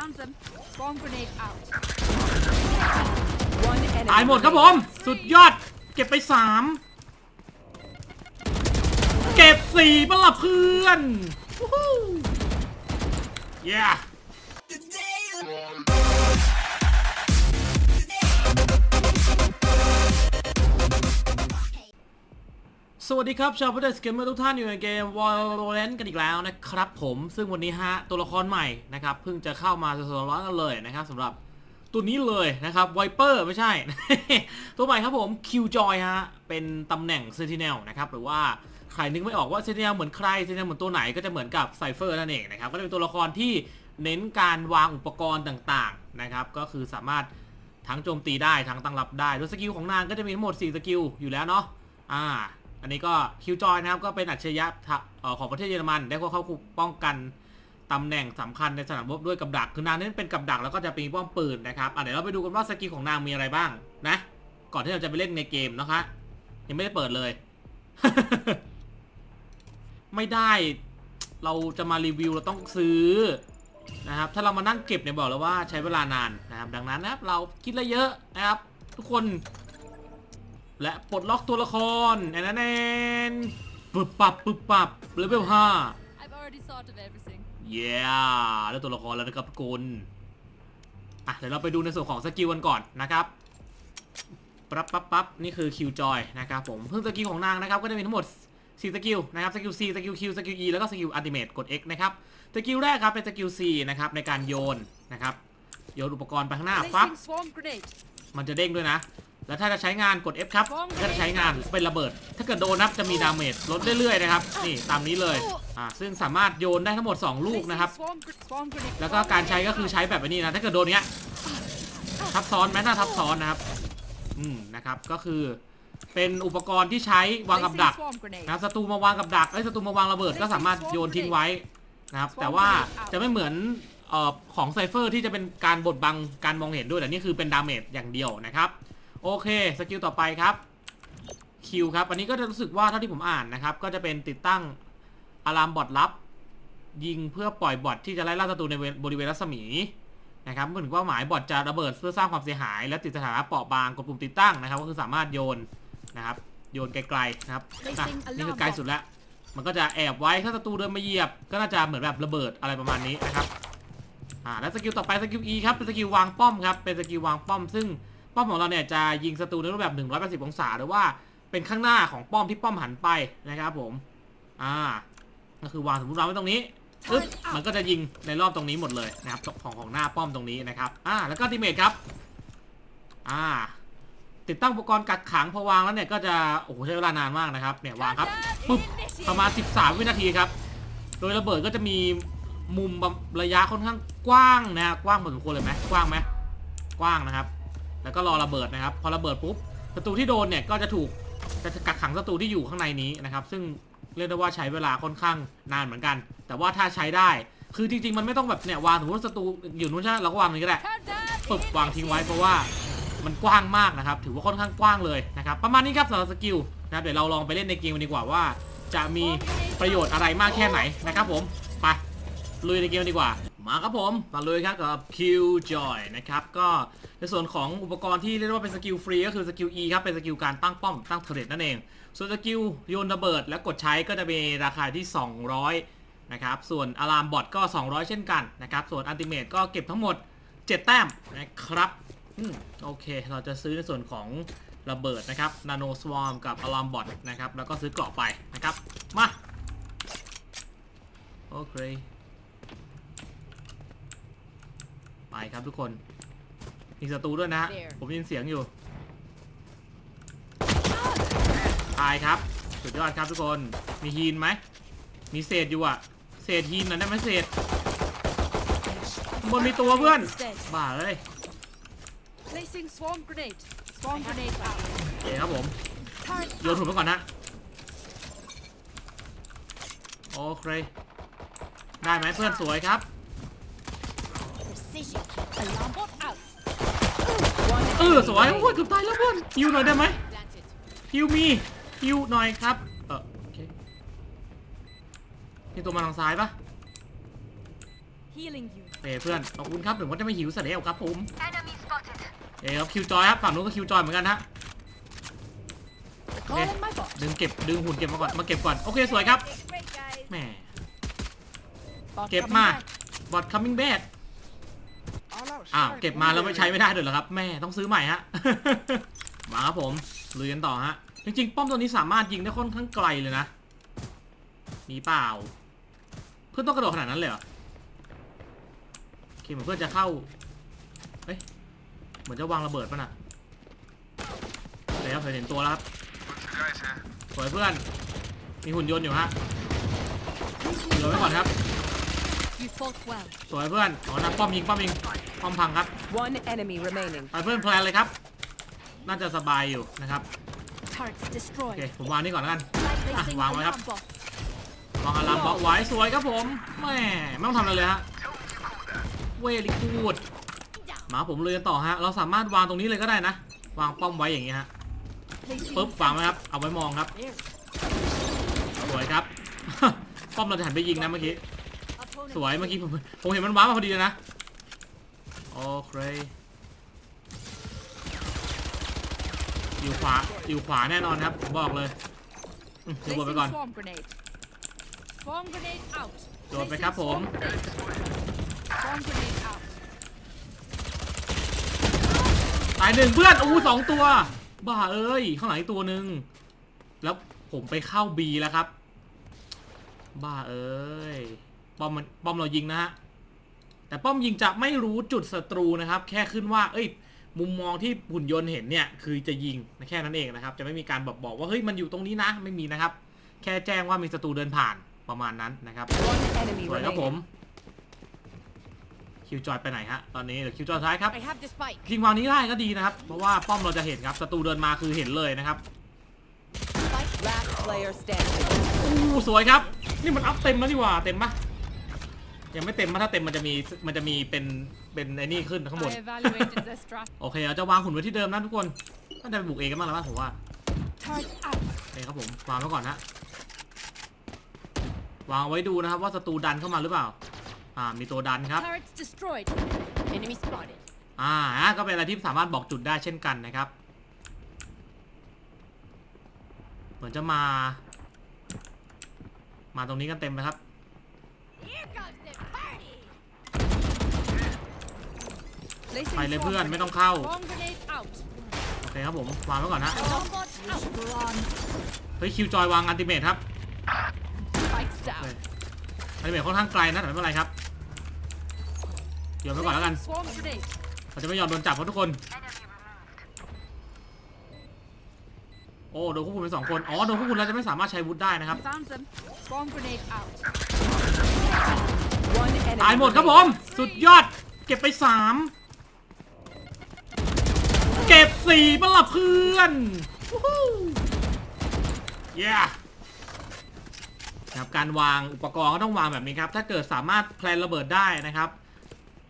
Found them. Bomb grenade out. One enemy ตายหมดครับผม สุดยอด เก็บไปสามเก็บสี่ปะล่ะเพื่อนวู้ฮู้ yeah สวัสดีครับ ชาวพุทธสเกมเมอร์ทุกท่านอยู่ในเกม Valorant กันอีกแล้วนะครับผมซึ่งวันนี้ฮะตัวละครใหม่นะครับเพิ่งจะเข้ามาสดๆร้อนกันเลยนะครับสำหรับตัวนี้เลยนะครับไวเปอร์ไม่ใช่ ตัวใหม่ครับผม Qjoy ฮะเป็นตำแหน่ง Sentinel นะครับหรือว่าใครนึกไม่ออกว่า Sentinel เหมือนใคร Sentinel เหมือนตัวไหนก็จะเหมือนกับ Cypher นั่นเองนะครับก็จะเป็นตัวละครที่เน้นการวางอุปกรณ์ต่างๆนะครับก็คือสามารถทั้งโจมตีได้ทั้งตั้งรับได้โดยสกิลของนางก็จะมีทั้งหมด 4 สกิลอยู่แล้วเนาะอ่า อันนี้ก็คิวจอยนะครับก็เป็นอัจฉริยะของประเทศเยอรมัน ได้เข้าคุป้องกันตำแหน่งสำคัญในสนามรบด้วยกับดัก คือนางนั้นเป็นกับดักแล้วก็จะมีป้อมปืนนะครับเดี๋ยวเราไปดูกันว่าสกิลของนางมีอะไรบ้างนะ ก่อนที่เราจะไปเล่นในเกมนะคะ ยังไม่ได้เปิดเลย ไม่ได้ เราจะมารีวิวเราต้องซื้อนะครับ ถ้าเรามานั่งเก็บเนี่ยบอกแล้วว่าใช้เวลานานนะครับ ดังนั้นนะครับเราคิดอะเยอะนะครับ ทุกคน และปลดล็อกตัวละครแอนแนนปึบปับปึบปับเลเวลห้า I've already thought of everything. เย้ได้ตัวละครแล้วนะครับคุณอะเดี๋ยวเราไปดูในส่วนของสกิลกันก่อนนะครับปั๊บปั๊บปั๊บนี่คือคิวจอยนะครับผมเพิ่งสกิลของนางนะครับก็จะมีทั้งหมด4สกิลนะครับสกิล C สกิล Q สกิล E แล้วก็สกิลอัลติเมทกด X นะครับสกิลแรกครับเป็นสกิล C นะครับในการโยนนะครับโยนอุปกรณ์ไปข้างหน้าปั๊บ Placing swarm grenade. มันจะเด้งด้วยนะ แล้วถ้าจะใช้งานกด F ครับก็จะใช้งานเป็นระเบิด ถ้าเกิดโดนนับจะมีดาเมจลดเรื่อยๆนะครับ นี่ตามนี้เลย อ่า ซึ่งสามารถโยนได้ทั้งหมด 2 ลูกนะครับ แล้วก็การใช้ก็คือใช้แบบนี้นะ ถ้าเกิดโดนเนี้ย ทับซ้อนแม้ถ้าทับซ้อนนะครับ อืม นะครับ ก็คือ เป็นอุปกรณ์ที่ใช้วางกับดักนะศัตรูมาวางกับดักไอ้ศัตรูมาวางระเบิดก็สามารถโยนทิ้งไว้นะครับ แต่ว่าจะไม่เหมือนออของไซเฟอร์ที่จะเป็นการบดบังการมองเห็นด้วยแต่นี่คือเป็นดาเมจอย่างเดียวนะครับ โอเคสกิลต่อไปครับคิวครับอันนี้ก็จะรู้สึกว่าเท่าที่ผมอ่านนะครับ ก็จะเป็นติดตั้งอะลามบอทลับ ยิงเพื่อปล่อยบอทที่จะไล่ล่าศัตรูในบริเวณรัศมีนะครับเมื่อถึงเป้าหมายบอทจะระเบิดเพื่อสร้างความเสียหาย และติดสถานะเปราะบางกดปุ่มติดตั้งนะครับ ก็คือสามารถโยนนะครับ โยนไกลๆนะครับอะนี่คือไกลสุดแล้วมันก็จะแอบไว้ถ้าศัตรูเดินมาเหยียบ ก็น่าจะเหมือนแบบระเบิดอะไรประมาณนี้นะครับอ่าแล้วสกิลต่อไปสกิล E ครับเป็นสกิลวางป้อมครับเป็นสกิลวางป้อมซึ่ง ป้อมของเราเนี่ยจะยิงศัตรูในรูปแบบ 180 องศาหรือว่าเป็นข้างหน้าของป้อมที่ป้อมหันไปนะครับผม อ่า ก็คือวางสมมติวางไว้ตรงนี้ปึ๊บมันก็จะยิงในรอบตรงนี้หมดเลยนะครับของของหน้าป้อมตรงนี้นะครับ อ่า แล้วก็ดิเมทครับ อ่า ติดตั้งอุปกรณ์กักขังพอวางแล้วเนี่ยก็จะ โอ้โหใช้เวลานานมากนะครับ เนี่ยวางครับ ปึ๊บ ประมาณ 13 วินาทีครับ โดยระเบิดก็จะมีมุมระยะค่อนข้างกว้างนะฮะกว้างพอสมควรเลยไหมกว้างไหมกว้างนะครับ แล้วก็รอระเบิดนะครับ พอระเบิดปุ๊บศัตรูที่โดนเนี่ยก็จะถูกจะกักขังศัตรูที่อยู่ข้างในนี้นะครับ ซึ่งเรียกได้ว่าใช้เวลาค่อนข้างนานเหมือนกัน แต่ว่าถ้าใช้ได้ คือจริงๆ มันไม่ต้องแบบเนี่ยวางสมมติว่าศัตรูอยู่นู้นใช่ไหมเราก็วางตรงนี้ก็ได้ปึ๊บวางทิ้งไว้เพราะว่ามันกว้างมากนะครับ ถือว่าค่อนข้างกว้างเลยนะครับ ประมาณนี้ครับสำหรับสกิลนะครับเดี๋ยวเราลองไปเล่นในเกมดีกว่าว่า จะมีประโยชน์อะไรมากแค่ไหนนะครับผมไปลุยในเกมดีกว่า มาครับผมมาลุยครับกับ Qjoy นะครับก็ในส่วนของอุปกรณ์ที่เรียกว่าเป็นสกิลฟรีก็คือสกิล E ครับเป็นสกิลการตั้งป้อมตั้งเทร์เรตนั่นเอง ส่วนสกิลโยนระเบิดและกดใช้ก็จะมีราคาที่ 200นะครับส่วนอะลามบอทก็ 200 เช่นกันนะครับส่วนอัลติเมทก็เก็บทั้งหมด 7 แต้มนะครับอโอเค เราจะซื้อในส่วนของระเบิดนะครับนาโนสวอมกับอะลามบอทนะครับแล้วก็ซื้อเกราะไปนะครับมาโอเค ไปครับทุกคนมีศัตรูด้วยนะฮะ There ผมได้ยินเสียงอยู่ตายครับ สุดยอดครับทุกคน มีฮีนไหม มีเศษอยู่อะเศษฮีนหน่อยได้ไหมเศษข้างบนมีตัวเพื่อน บ้าเลย Placing swarm grenade. Swarm grenade out. โอเคครับผม Turret โยนถุงไปก่อนนะ โอเค ได้ไหมเพื่อนสวยครับ precision. Alarm bot out. เออสวยโอ้ยเกือบตายแล้วเพื่อนฮิวหน่อยได้ไหม Planted. ฮิวมีฮิวหน่อยครับ เออโอเคนี่ตัวมาทางซ้ายปะ Healing you. เอ้เพื่อนขอบคุณครับถึงว่าจะไม่หิวเสร็จแล้วครับผมเอ้ครับคิวจอยครับฝั่งนู้นก็คิวจอยเหมือนกันฮะ Call in my bot. ดึงเก็บดึงหุ่นเก็บมาก่อนมาเก็บก่อนโอเคสวยครับแหม Bot เก็บ coming มา back. บอด coming back อ้าวเก็บมาแล้วไม่ใช้ไม่ได้เดี๋ยเหรอครับ แม่ต้องซื้อใหม่ฮะ มาครับผมลุยกันต่อฮะ จริงๆ ป้อมตัวนี้สามารถยิงได้ค่อนข้างไกลเลยนะ มีเปล่า เพื่อนต้องกระโดดขนาดนั้นเลยเหรอโอเคเหมือนเพื่อนจะเข้าเอ้ยเหมือนจะวางระเบิดป่ะน่ะแล้วเห็นตัวแล้วครับสวยเพื่อน มีหุ่นยนต์อยู่ฮะเดี๋ยวไว้ก่อนครับ สวยเพื่อนอ๋อนะป้อมยิงป้อมยิงป้อมพังครับ One enemy remaining. ไปเพื่อนแพลนเลยครับ น่าจะสบายอยู่นะครับ Turrets โอ destroyed. เคผมวางนี่ก่อนแล้วกัน Placing vàng rồi alarm hấp. bot. วางอะลามบล็อกไว้สวยครับผมแหม่ไม่ต้องทำอะไรเลยฮะเวลิกูดมาผมเลยกันต่อฮะ เราสามารถวางตรงนี้เลยก็ได้นะ วางป้อมไว้อย่างงี้ฮะ Placing ปึ๊บวางไว้ครับ เอาไว้มองครับ There. สวยครับ ป้อมเราจะหันไปยิงนะเมื่อกี้ Opponent สวยเมื่อกี้ผมผมเห็นมันว้าร์ปมาพอดีเลยนะ โอเคอยู่ขวาอยู่ขวาแน่นอนครับผมบอกเลยอืมเดี๋ยวบดไป Placing ก่อน swarm grenade. Swarm grenade out. โดนไปครับผม Placing Swarm grenade. Swarm grenade out. ตายหนึ่งเพื่อนอู้สองตัว บ้าเอ้ย ข้างหลังอีกตัวหนึ่งแล้วผมไปเข้าบีแล้วครับ บ้าเอ้ย ป้อมมันป้อมเรายิงนะฮะแต่ป้อมยิงจะไม่รู้จุดศัตรูนะครับ แค่ขึ้นว่า เอ้ย มุมมองที่หุ่นยนต์เห็นเนี่ยคือจะยิงแค่นั้นเองนะครับ จะไม่มีการบอกบอกว่าเฮ้ยมันอยู่ตรงนี้นะไม่มีนะครับ แค่แจ้งว่ามีศัตรูเดินผ่านประมาณนั้นนะครับ One enemy สวยครับผม remaining. คิวจอยไปไหนฮะตอนนี้เดี๋ยวคิวจอยท้ายครับ I have the spike. จริงวางนี้ได้ก็ดีนะครับ เพราะว่าป้อมเราจะเห็นครับศัตรูเดินมาคือเห็นเลยนะครับ Spike. Last player standing. อู้สวยครับ นี่มันอัพเต็มแล้วนี่หว่าเต็มปะ ยังไม่เต็มมาถ้าเต็มมันจะมีมันจะมีเป็นเป็นไอ้นี่ขึ้นข้างบน I evaluated the strat. โอเคเราจะวางหุ่นไว้ที่เดิมนะทุกคนก็จะไปบุกเองกันบ้างแล้วป่ะผมว่า Turret out. โอเคครับผมวางไว้ก่อนนะวางไว้ดูนะครับว่าศัตรูดันเข้ามาหรือเปล่า อ่ามีตัวดันครับ Turrets destroyed. Enemy spotted. อ่าก็เป็นอะไรที่สามารถบอกจุดได้เช่นกันนะครับ เหมือนจะมา มาตรงนี้กันเต็มเลยครับ Here comes the party. ไปเลยเพื่อนไม่ต้องเข้า Swarm grenade out. โอเคครับผมวางไว้ก่อนนะ Alarm bot out. เฮ้ยคิวจอยวางอันติเมทครับ Spikes โอ down. เคอันติเมทค่อนข้างไกลนะแต่ไม่เป็นไรครับโยนไว้ก่อนแล้วกัน Placing Swarm grenade. เราจะไม่ยอมโดนจับเพราะทุกคน โอ้โดนควบคุมเป็นสองคน อ๋อโดนควบคุมแล้วจะไม่สามารถใช้วุธได้นะครับ Found them. Swarm grenade out. One enemy. ตายหมดครับผม สุดยอด เก็บไปสาม เก็บสี่ปะล่ะเพื่อนวู้ฮู้เย้ครับการวางอุปกรณ์ก็ต้องวางแบบนี้ครับ ถ้าเกิดสามารถแพลนระเบิดได้นะครับ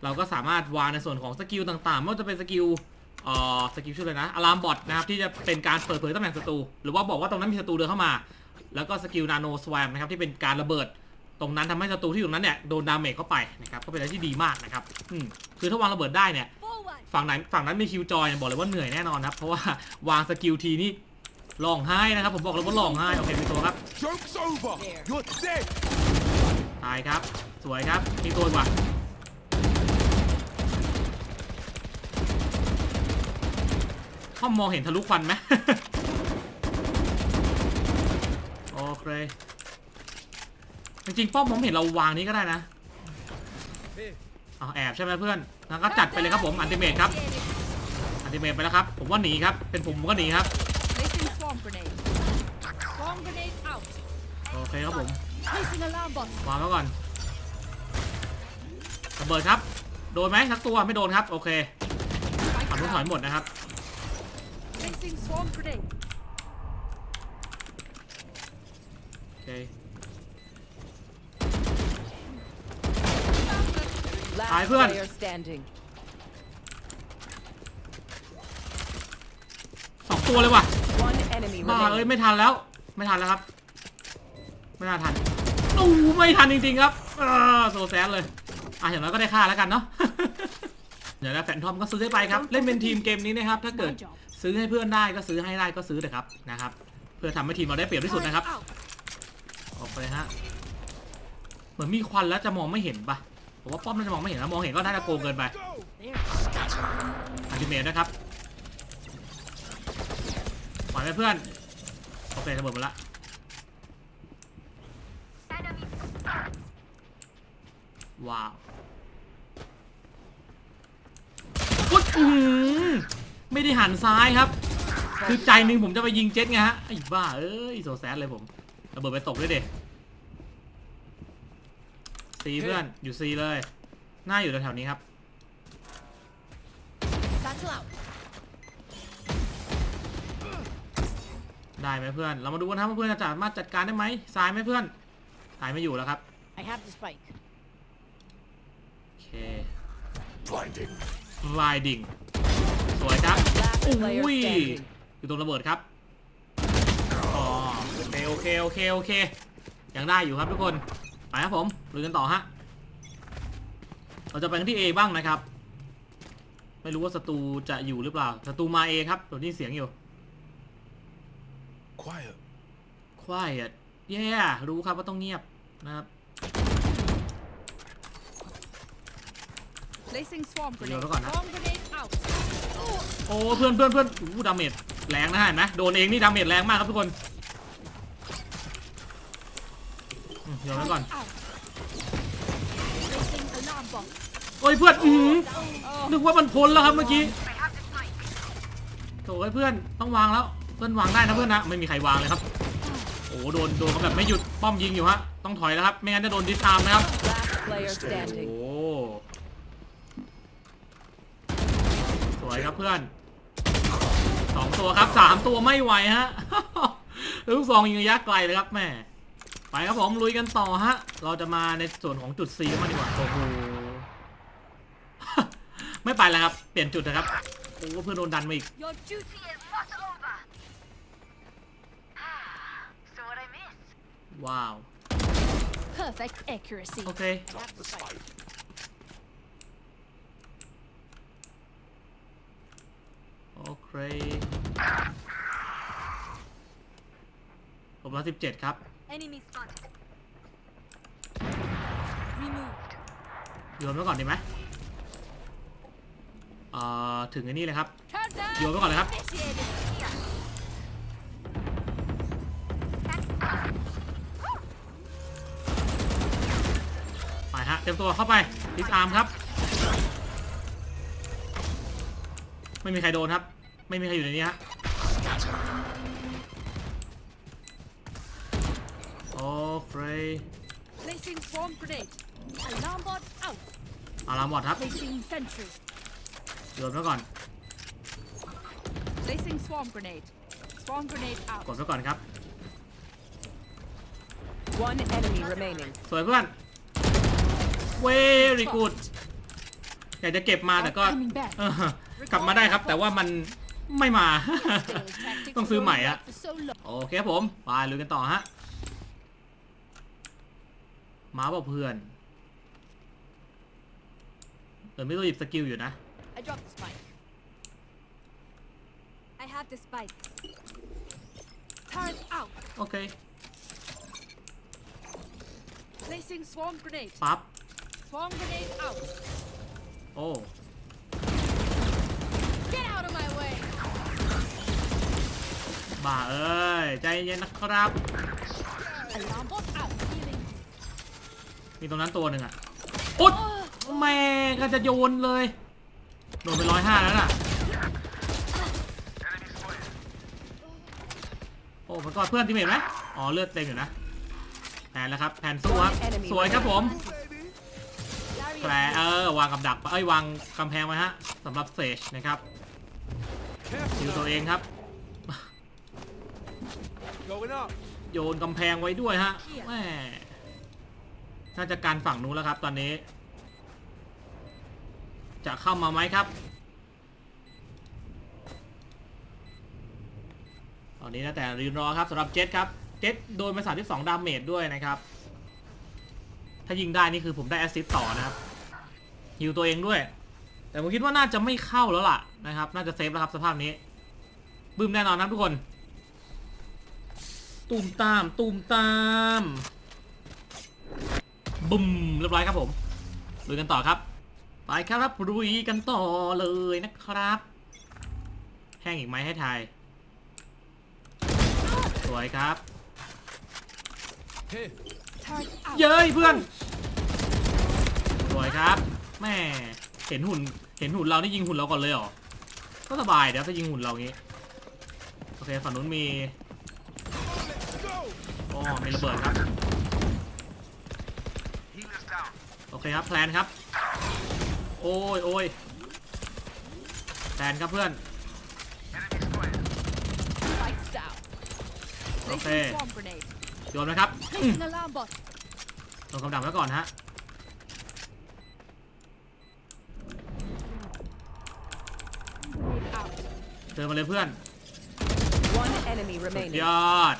เราก็สามารถวางในส่วนของสกิลต่างๆ ไม่ว่าจะเป็นสกิลเอ่อสกิลชื่ออะไรนะอะลามบอทนะครับที่จะเป็นการเปิดเผยตำแหน่งศัตรูหรือว่าบอกว่าตรงนั้นมีศัตรูเดินเข้ามา แล้วก็สกิลนาโนสวมนะครับที่เป็นการระเบิดตรงนั้นทำให้ศัตรูที่อยู่ตรงนั้นเนี่ยโดนดาเมจเข้าไปนะครับก็เป็นอะไรที่ดีมากนะครับอืมคือถ้าวางระเบิดได้เนี่ย Forward. ฝั่งไหนฝั่งนั้นมีคิวจอยเนี่ยบอกเลยว่าเหนื่อยแน่นอนครับเพราะว่าวางสกิลทีนี่ร้องไห้นะครับผมบอกเลยว่าร้องไห้โอเคมีตัวครับ Joke's over. You're dead. ตายครับ สวยครับมีตัวอีกว่ะห้องมองเห็นทะลุควันไหมโอเคจริงๆป้อมผมเห็นเราวางนี้ก็ได้นะ เอาแอบใช่ไหมเพื่อนงั้นก็จัดไปเลยครับผมอันติเมทครับอันติเมทไปแล้วครับ ผมว่าหนีครับ เป็นผมผมก็หนีครับ Placing swarm grenade. Swarm grenade out. โอเคครับผม Placing alarm bot. วางไว้ก่อนระเบิดครับ โดนไหมสักตัวไม่โดนครับ โอเค Spike ฝั่งนู้นถอยหมดนะครับ Placing swarm grenade. โอเค Last Hai Phương. player standing. สองตัวเลยว่ะ One enemy บ้าเอ้ย remaining. ไม่ทันแล้ว ไม่ทันแล้วครับ ไม่น่าทันอู้ไม่ทันจริงๆครับอ่าโซแซนเลย อะอย่างน้อยก็ได้ค่าแล้วกันเนาะเดี๋ยวแล้วแฟนทอมก็ซื้อให้ไปครับ เล่นเป็นทีมเกมนี้นะครับ ถ้าเกิด My job. ซื้อให้เพื่อนได้ก็ซื้อให้ได้ก็ซื้อเถอะครับนะครับ เพื่อทำให้ทีมเราได้เปรียบที่สุดนะครับ Turret out. ออกไปฮะ เหมือนมีควันแล้วจะมองไม่เห็นปะ ผมว่าป้อมน่าจะมองไม่เห็นนะมองเห็นก็น่าจะโกงเกินไปอัลติเมทนะครับปล่อยไปเพื่อน โอเคระเบิดหมดละว้าวอุ๊ยอื้อหือไม่ได้หันซ้ายครับ คือใจหนึ่งผมจะไปยิงเจ็ตไงฮะไอ้บ้าเอ้ยโซแซดเลยผมระเบิดไปตกด้วยเด็ ซีเพื่อนอยู่ซีเลย หน้าอยู่แถวๆนี้ครับ Satchel out. ได้ไหมเพื่อน เรามาดูกันนะครับว่าเพื่อนจะสามารถจัดการได้ไหมซ้ายไหมเพื่อนซ้ายไม่อยู่แล้วครับ I have the spike. โอเค Blinding. รายดิ่ง สวยครับ Last player อุ้ย standing. อยู่ตรงระเบิดครับอ๋อโอเคโอเคโอเคโอเค ยังได้อยู่ครับทุกคน ไปครับผมลุยกันต่อฮะ เราจะไปกันที่ A บ้างนะครับ ไม่รู้ว่าศัตรูจะอยู่หรือเปล่าศัตรูมา A ครับตัวนี้เสียงอยู่ Quiet. quiet yeah รู้ครับว่าต้องเงียบนะครับ Placing swarm grenade. Yo, nó còn á. Swarm grenade out. โอ้เพื่อนเพื่อนเพื่อนอู้ดาเมจแรงนะเห็นไหมโดนเองนี่ดาเมจแรงมากครับทุกคน อืมโยนไว้ก่อน โอ้ยเพื่อนอือหือนึกว่ามันพ้นแล้วครับเมื่อกี้โถ่เอ้ยเพื่อนต้องวางแล้ว เพื่อนวางได้นะเพื่อนนะ ไม่มีใครวางเลยครับ โอ้โดนโดนเขาแบบไม่หยุดป้อมยิงอยู่ฮะ ต้องถอยแล้วครับ ไม่งั้นจะโดนดิสอามนะครับ player โอ้ standing. สวยครับเพื่อนสองตัวครับสามตัวไม่ไหวฮะ ลูกซองยิงระยะไกลเลยครับแม่ ไปครับผมลุยกันต่อฮะ เราจะมาในส่วนของจุด C กันมางดีกว่าโอ้โหไม่ไปแล้วครับ เปลี่ยนจุดนะครับโอ้เพื่อนโดนดันมาอีก Your duty is not over. so what I miss? ว้าว perfect accuracy. โอเค Drop the spike. โอเคผมร้อยสิบเจ็ดครับ Enemy spotted. Removed. โยนไว้ก่อนดีไหมเอ่อถึงไอ้นี่เลยครับ Countdown. โยนไว้ก่อนเลยครับ Initiated. ไปฮะเต็มตัวเข้าไปดิสอาร์มครับ ไม่มีใครโดนครับ ไม่มีใครอยู่ในนี้ฮะ โอเค Placing swarm grenade. Alarm bot out. อาราหมดครับ Placing sentry. โยนไว้ก่อน Placing swarm grenade. Swarm grenade ก out. ดไว้ก่อนครับ One enemy remaining. สวยเพื่อน เวรีกูดอยากจะเก็บมาแต่ก็ Coming back. เออกลับมาได้ครับ แต่ว่ามันไม่มา Sales tactics ต้องซื้อใหม่อะ for so long. โอเคครับผมไปลุยกันต่อฮะ มาบอกเพื่อนเออไม่ต้องหยิบสกิลอยู่นะ I dropped the spike. I have the spike. Turret out. โอเค Placing swarm grenade. ปั๊บ Swarm grenade out. โอ้ Get out of my way. บ้าเอ้ย ใจเย็นนะครับ Alarm bot out. Healing. มีตรงนั้นตัวหนึ่งอะอุ๊ดแม่ก็จะโยนเลย โดนไปร้อยห้าแล้วน่ะ โอ้มันกอดเพื่อนที่เห็นไหมอ๋อเลือดเต็มอยู่นะ แผนแล้วครับ แผนสู้ครับ สวยครับผม Baby. แผลเออวางกับดัก เอ้ยวางกำแพงไว้ฮะสำหรับเซจนะครับ Careful คิว now. ตัวเองครับ Going up. โยนกำแพงไว้ด้วยฮะแม่ น่าจะการฝั่งนู้นแล้วครับ ตอนนี้ จะเข้ามาไหมครับ ตอนนี้นะแต่รีรอครับสำหรับเจ็ตครับ เจ็ตโดนไป32 ดาเมจด้วยนะครับ ถ้ายิงได้นี่คือผมได้แอสซิสต์ต่อนะครับฮิวตัวเองด้วย แต่ผมคิดว่าน่าจะไม่เข้าแล้วล่ะนะครับ น่าจะเซฟแล้วครับสภาพนี้บึ้มแน่นอนนะทุกคนตูมตามตูมตาม บึ้มเรียบร้อยครับผมลุยกันต่อครับ ไปครับลุยกันต่อเลยนะครับ แห้งอีกไหมให้ทาย สวยครับ เย้ยเพื่อน สวยครับแม่เห็นหุ่น เห็นหุ่นเรานี่ยิงหุ่นเราก่อนเลยเหรอ ก็สบายเดี๋ยวถ้ายิงหุ่นเรางี้ โอเคฝั่งนู้นมีอ๋อมีระเบิดครับ โอเคครับแพลนครับ โอ้ยโอ้ยแพลนครับเพื่อน Spikes down. Placing Okay. swarm grenade. โยนไหมครับ Placing alarm bot. โดนคำดับไว้ก่อนฮะ Grenade out. เดินมาเลยเพื่อน One enemy สุด remaining. ยอด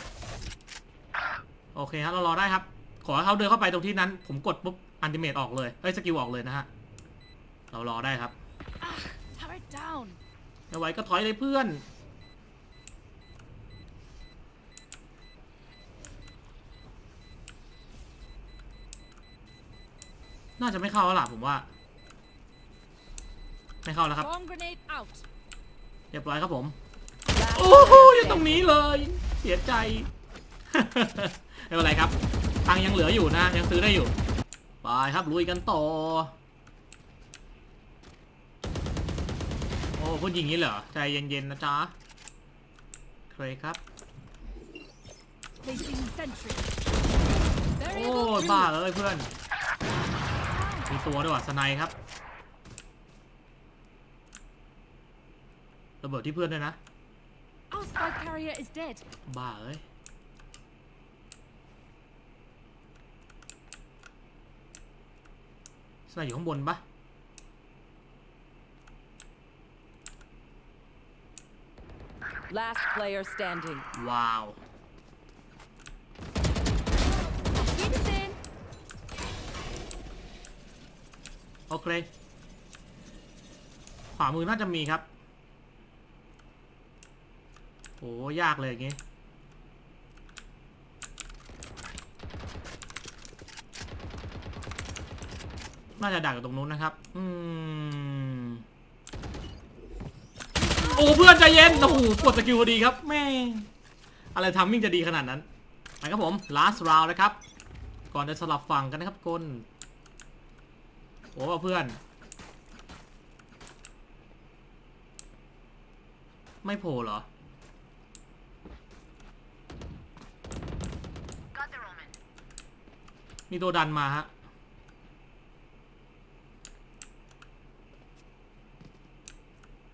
โอเคครับเรารอได้ครับ ขอให้เขาเดินเข้าไปตรงที่นั้น ผมกดปุ๊บอันติเมตออกเลยเอ้ยสกิลออกเลยนะฮะ เรารอได้ครับ Ah, turret down. ไม่ไหวก็ถอยเลยเพื่อน น่าจะไม่เข้าแล้วล่ะผมว่า ไม่เข้าแล้วครับ Swarm grenade out. เรียบร้อยครับผม Last โอ้โห player อยู่ตรง standing. นี้เลย เสียใจ ไม่เป็นไรครับ ตังค์ยังเหลืออยู่นะ ยังซื้อได้อยู่ ไปครับลุยกันต่อ โอ้พูดอย่างนี้เหรอ ใจเย็นๆนะจ๊ะเคยครับ Placing sentry. โอ้ Variable ย two. บ้าเอ้ยเพื่อน มีตัวด้วยว่ะสไนด์ครับระเบิดที่เพื่อนด้วยนะ Our spike carrier is dead. บ้าเอ้ย สไนด์อยู่ข้างบนปะ Last player standing. ว้าว Winston. โอเค ขวามือน่าจะมีครับโหยากเลยอย่างงี้ น่าจะดักอยู่ตรงนู้นนะครับ อืมโอ้เพื่อนใจเย็น โอ้โหกดสกิลพอดีครับ แม่งอะไรทำมิ่งจะดีขนาดนั้นไปครับผม last round นะครับ ก่อนจะสลับฝั่งกันนะครับคนโอ้เพื่อน ไม่โผล่เหรอ Got the Roman. มีตัวดันมาฮะ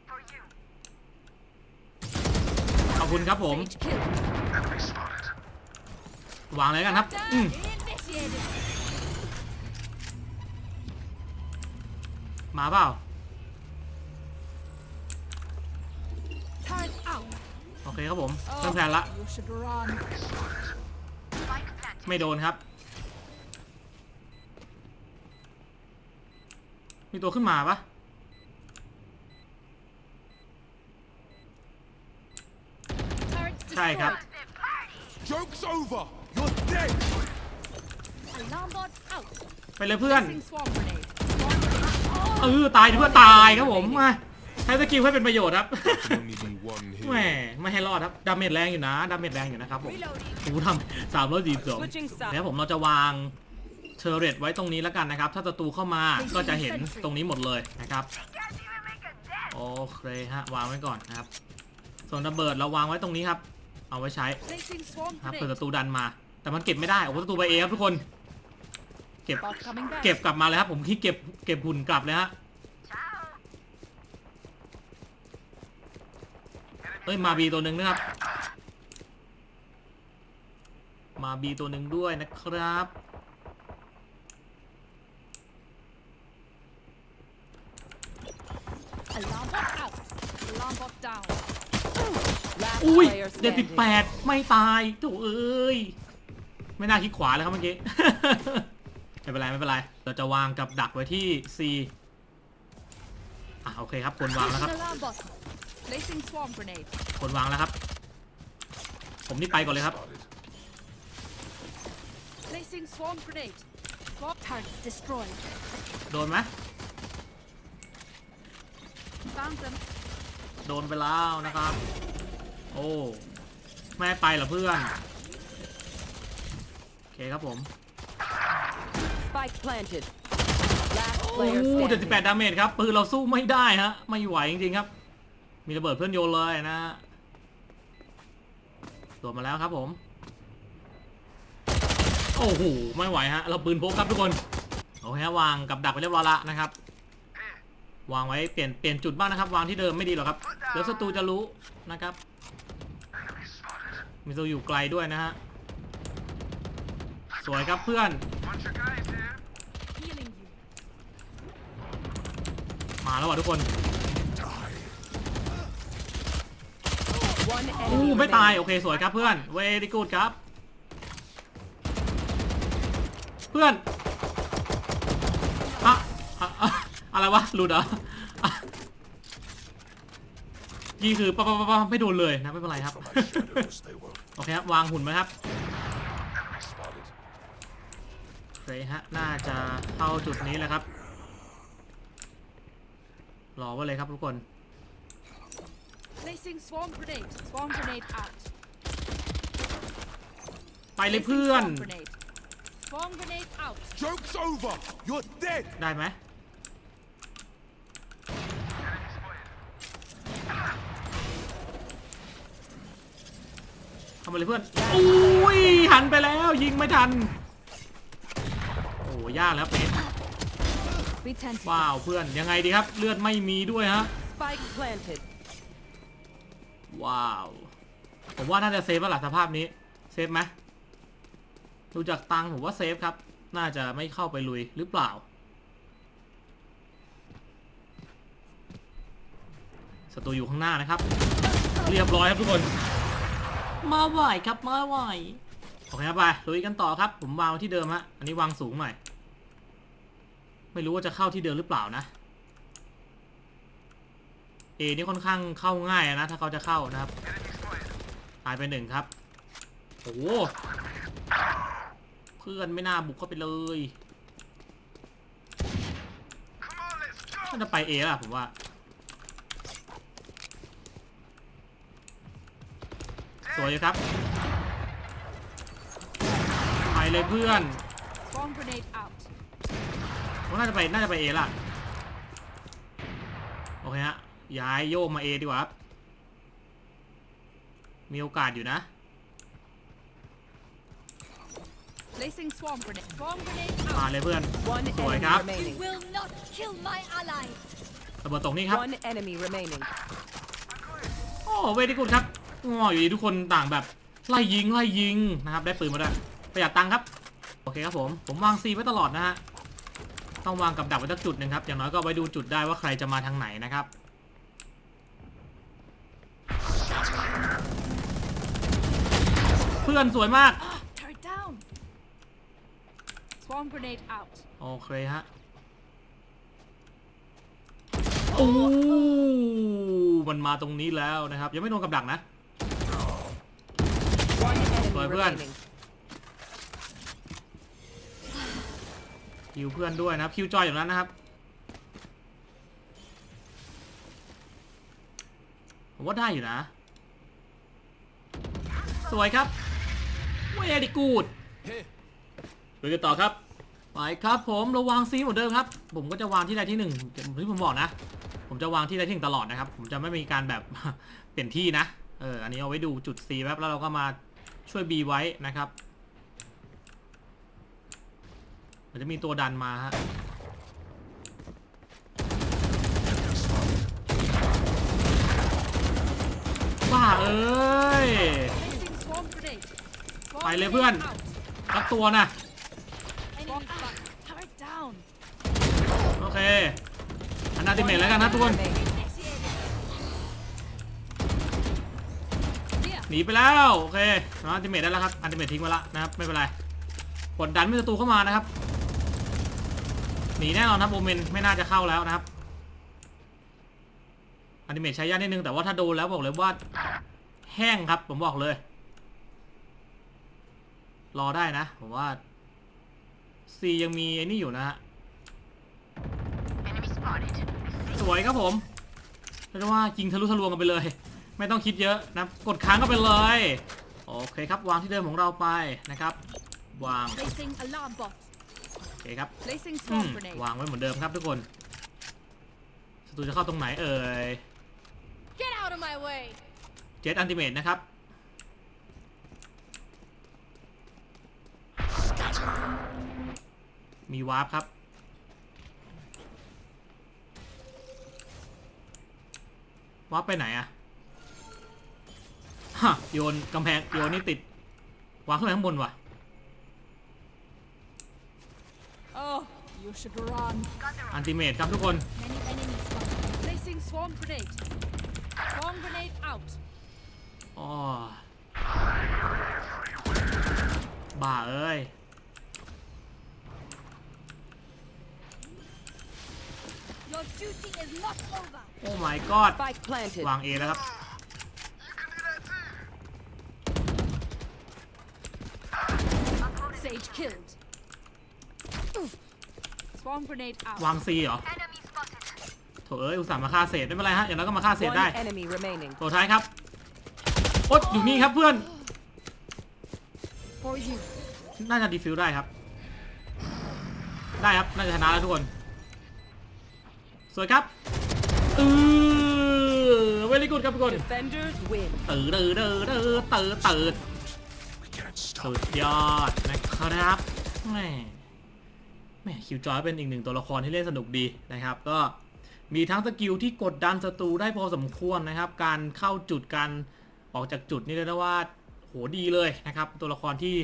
For you. ขอบ คุณครับผม Sage kill. วางเลยกันครับอืม Initiated. มาเปล่า Turret out. โอเคครับผมเริ่มแพลนละ You should run. Spike planted. ไม่โดนครับ มีตัวขึ้นมาปะ Turret ใช่ครับ destroyed. Joke's over. You're dead. Alarm bot out. ไปเลยเพื่อน Placing swarm grenade. Swarm grenade. เออตายดิเพื่อนตายครับผมมาใช้สกิลให้เป็นประโยชน์ครับ Can only be one แหม here. ไม่ให้รอดครับดาเมจแรงอยู่นะดาเมจแรงอยู่นะครับผม Reloading. โอ้โหทำสามร้อยสี่สิบสอง Switching sides. แล้วผมเราจะวางเทอร์เรตไว้ตรงนี้แล้วกันนะครับ ถ้าศัตรูเข้ามาก็จะเห็นตรงนี้หมดเลยนะครับ Can't even make a dent. โอเคฮะ วางไว้ก่อนนะครับ ส่วนระเบิดเราวางไว้ตรงนี้ครับ เอาไว้ใช้ Placing swarm ครับเผื่อ grenade. ศัตรูดันมา แต่มันเก็บไม่ได้โอ้โหศัตรูไปเอครับทุกคน เก็บ Bot coming back. เก็บกลับมาเลยครับ ผมที่เก็บเก็บหุ่นกลับเลยฮะ Ciao. เอ้ยมาบีตัวหนึ่งนะครับ มาบีตัวหนึ่งด้วยนะครับ Alarm bot out. Alarm bot down. Last อุ้ ย player เด็ดสิบแป standing. ดไม่ตายโถเอ้ยไม่น่าคลิกขวาเลยครับเมื่อกี้ ไม่เป็นไรไม่เป็นไร เราจะวางกับดักไว้ที่ C อะโอเคครับคนวางแล้วครับ Placing alarm bot. Placing swarm grenade. คนวางแล้วครับ ผมนี่ไปก่อนเลยครับ Placing swarm grenade. Swarm target destroyed. โดนไหม Found them. โดนไปแล้วนะครับ โอ้ไม่ให้ไปเหรอเพื่อนโอเคครับผม Spike planted. Last โอ้ player เจ็ดสิบแปด standing. ดาเมจครับปืนเราสู้ไม่ได้ฮะ ไม่ไหวจริงๆครับ มีระเบิดเพื่อนโยนเลยนะฮะโดนมาแล้วครับผม โอ้โหไม่ไหวฮะ เราปืนพกครับทุกคนโอเคฮะวางกับดักไปเรียบร้อยละนะครับ วางไว้เปลี่ยนเปลี่ยนจุดบ้างนะครับ วางที่เดิมไม่ดีหรอกครับ แล้วศัตรูจะรู้นะครับ มีศัตรูอยู่ไกลด้วยนะฮะ สวยครับเพื่อน มาแล้วว่ะทุกคนอู้ไม่ตาย โอเคสวยครับเพื่อนเวดีกูดครับ เพื่อนอะอะอะอะไรวะหลุดเหรอยิงคือปะปะปะไม่โดนเลยนะ ไม่เป็นไรครับ อเคครับ วางหุ่นไหมครับโอเคฮะ น่าจะเข้าจุดนี้แหละครับรอไว้เลยครับทุกคน Placing swarm grenade. Swarm grenade out. ไปเลย Placing เพื่อน Swarm grenade. Swarm grenade out. Joke's over. You're dead. ได้ไหม ทำอะไรเพื่อนอุ้ยหันไปแล้วยิงไม่ทัน โอ้ยากแล้วเพชร We tend to ว้าวเพื่อนยังไงดีครับ เลือดไม่มีด้วยฮะ Spike planted. ว้าว ผมว่าน่าจะเซฟแล้วล่ะสภาพนี้ เซฟไหมดูจากตังค์ผมว่าเซฟครับ น่าจะไม่เข้าไปลุยหรือเปล่า ศัตรูอยู่ข้างหน้านะครับ เรียบร้อยครับทุกคน มาไหวครับมาไหวโอเคครับไปลุยกันต่อครับ ผมวางไว้ที่เดิมฮะอันนี้วางสูงหน่อยไม่รู้ว่าจะเข้าที่เดิมหรือเปล่านะเอนี่ค่อนข้างเข้าง่ายนะ ถ้าเขาจะเข้านะครับตายไปหนึ่งครับโอ้โหเพื่อนไม่น่าบุกเข้าไปเลยน่าจะไปเอแล้วล่ะผมว่า วยอยู่ครับไปเลยเพื่อน Swarm grenade out. ผมน่าจะไปน่าจะไปเอละโอเคฮะย้ายโยกมาเอดีกว่าครับมีโอกาสอยู่นะ Placing swarm grenade. Swarm grenade มา out. เลยเพื่อน One Sorry, enemy Cap. remaining. will not kill my allies. ระเบิดตกนี่ครับ One enemy remaining. โอ้เวทีกุดครับ ง้ออยู่ดีทุกคนต่างแบบไล่ยิงไล่ยิงนะครับ ได้ปืนมาด้วยประหยัดตังค์ครับ โอเคครับผม ผมวางซีไว้ตลอดนะฮะ ต้องวางกับดักไว้สักจุดหนึ่งครับ อย่างน้อยก็เอาไว้ดูจุดได้ว่าใครจะมาทางไหนนะครับ เพื่อนสวยมาก Turret down. Swarm grenade out. โอเคฮะ โอ้ มันมาตรงนี้แล้วนะครับ ยังไม่โดนกับดักนะ One enemy Rồi, Vươn. remaining. คิวเพื่อนด้วยนะครับคิวจอยอยู่นั้นนะครับผมว่าได้อยู่นะ สวยครับเวดีกูดไปกันต่อครับไปครับผมราวางซีเหมือนเดิมครับ ผมก็จะวางที่ใดที่หนึ่งที่ผมบอกนะ ผมจะวางที่ใดที่หนึ่งตลอดนะครับ ผมจะไม่มีการแบบเปลี่ยนที่นะ เออ อันนี้เอาไว้ดูจุด C แป๊บแล้วเราก็มา ช่วย B ไว้นะครับมันจะมีตัวดันมาฮะบ้าเอ้ย ไปเลยเพื่อนรับตัวนะโอเค อันนาติเมตแล้วกันนะทุกคนหนีไปแล้ว โอเค อันติเมตได้แล้วครับอันติเมตทิ้งไว้แล้วนะครับไม่เป็นไรกดดันไม่ศัตรูเข้ามานะครับหนีแน่นอนครับโอเมนไม่น่าจะเข้าแล้วนะครับอนิเมตใช้ยากนิดนึงแต่ว่าถ้าโดนแล้วบอกเลยว่าแห้งครับผมบอกเลย รอได้นะผมว่าซียังมีไอ้นี่อยู่นะฮะ Enemy spotted. สวยครับผมเรียกได้ว่ายิงทะลุทะลวงกันไปเลย ไม่ต้องคิดเยอะนะกดค้างก็ไปเลย โอเคครับวางที่เดิมของเราไปนะครับวาง Placing alarm bot. โอเคครับ Placing อืม swarm grenade. วางไว้เหมือนเดิมครับทุกคนศัตรูจะเข้าตรงไหนเอ่ย Get out of my way. เจ็ตอันติเมตนะครับ มีวาร์ปครับ วาร์ปไปไหนอะ ฮะโยนกำแพงโยนนี่ติดวางขึ้นไปข้างบนว่ะ Oh, you should run. อันติเมตครับทุกคน Many enemies spotted. Placing swarm grenade. Swarm grenade out. อ๋อบ้าเอ้ย Your duty is not over. โอ้ my god Spike planted. วางเอแล้วครับ Sage killed. Oof. Swarm grenade out. วางซีเหรอ Enemy spotted. โถเอ้ยอุตส่าห์มาฆ่าเศษไม่เป็นไรฮะ อย่างน้อยก็มาฆ่าเศษ One ได้ enemy remaining. ตัวท้ายครับโอ๊ยอยู่นี่ครับเพื่อน For you. น่าจะดีฟิวได้ครับ ได้ครับ น่าจะชนะแล้วทุกคน สวยครับอือเวลีกูดครับทุกคน Defenders win. ตื่นเด้อเด้อเด้อตื่นตื่น We can't สุดยอดนะครับแหม่แหม่คิวจอยเป็นอีกหนึ่งตัวละครที่เล่นสนุกดีนะครับ ก็มีทั้งสกิลที่กดดันศัตรูได้พอสมควรนะครับ การเข้าจุดการออกจากจุดนี่เรียกได้ว่าโหดีเลยนะครับ ตัวละครที่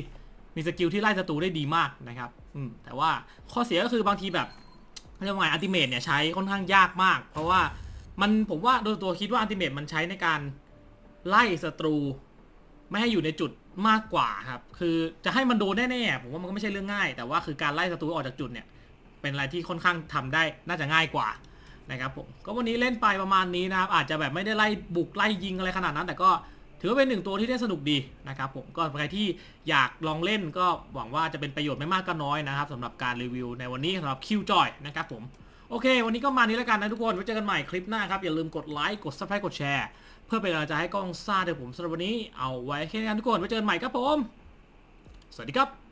มีสกิลที่ไล่ศัตรูได้ดีมากนะครับอืมแต่ว่าข้อเสียก็คือบางทีแบบเรียกว่าไงอัลติเมทเนี่ยใช้ค่อนข้างยากมาก เพราะว่ามันผมว่าโดยตัวคิดว่าอัลติเมทมันใช้ในการไล่ศัตรู ไม่ให้อยู่ในจุด มากกว่าครับ คือจะให้มันโดนแน่ๆผมว่ามันก็ไม่ใช่เรื่องง่าย แต่ว่าคือการไล่ศัตรูออกจากจุดเนี่ย เป็นอะไรที่ค่อนข้างทำได้น่าจะง่ายกว่านะครับผมก็วันนี้เล่นไปประมาณนี้นะครับ อาจจะแบบไม่ได้ไล่บุกไล่ยิงอะไรขนาดนั้น แต่ก็ถือว่าเป็นหนึ่งตัวที่ได้สนุกดีนะครับผมก็ใครที่อยากลองเล่นก็หวังว่าจะเป็นประโยชน์ไม่มากก็น้อยนะครับสำหรับการรีวิวในวันนี้สำหรับคิวจอยนะครับผมโอเค วันนี้ก็มานี้แล้วกันนะทุกคนไว้เจอกันใหม่คลิปหน้าครับ อย่าลืมกดไลค์กด subscribe กดแชร์ เพื่อเป็นกำลังใจให้กล้องซ่าเดี๋ยวผมสำหรับวันนี้เอาไว้แค่นี้กันทุกคนไว้เจอกันใหม่ครับผม สวัสดีครับ